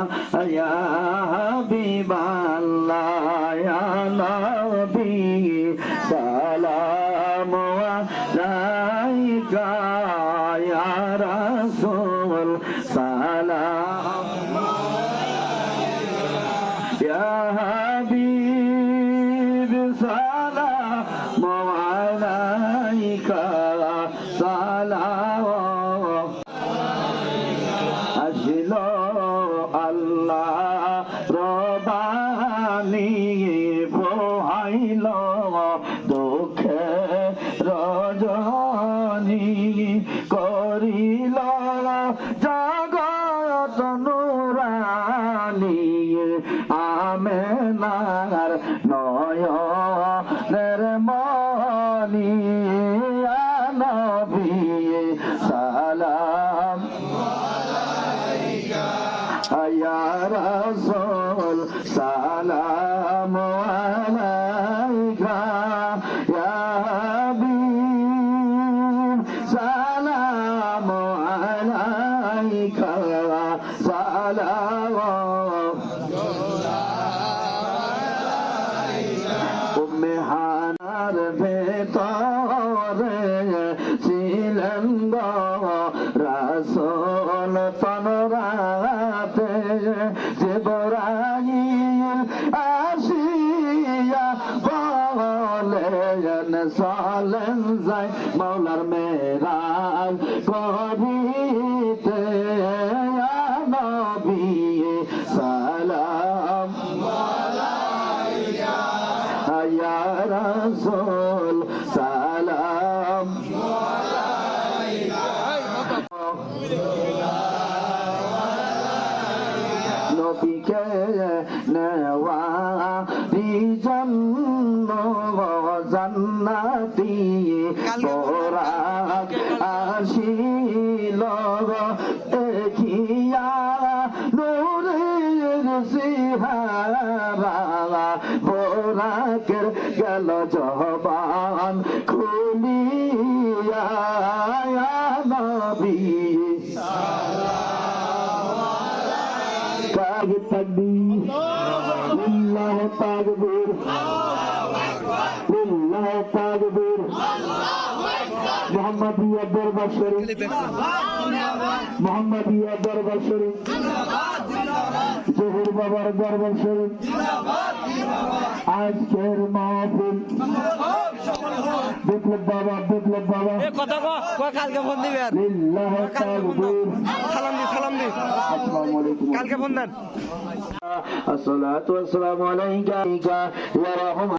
Ya Habiballah Ya Nabi Salam alaika Ya Rasul Salam Ya Habib Salam alaika আল্লাহ রবানি পোহাইল দুঃখে রজনী করিল জগত নুরানি আমেনার রসল সালাম আলাইকা সালাম আলাইকা সালাম। উম্মে হানার ভে রসুল তনরাতে যে বরাইল আসিয়া বলেন সালেন যাই মাওলার মেরাল করিতে নবী সালাম। আয়া রসুল নবীকে নেওয়া জন্ম জান্নাতি। বরাক আসিল দেখিয়া নূরের সিহারা। বোরাকের গেল জবান খুলিয়া নবী। কাগ তাকবীর লিল্লাহ তাকবীর লিল্লাহ তাকবীর মোহাম্মদিয়া দরবার শরীফ মোহাম্মদিয়া দরবার শরীফ জহুর বাবার দরবার শরীফ আজকের মাহফিল বিপ্লব বাবা বিপ্লব বাবা। এ কথা কো কয় কালকে ফোন দিবে আর। সালাম দি সালাম দি। আসসালামু আলাইকুম। কালকে ফোন দেন। আসসালাতু ওয়াসসালামু আলাইকা ওয়া রাহমাতুল্লাহ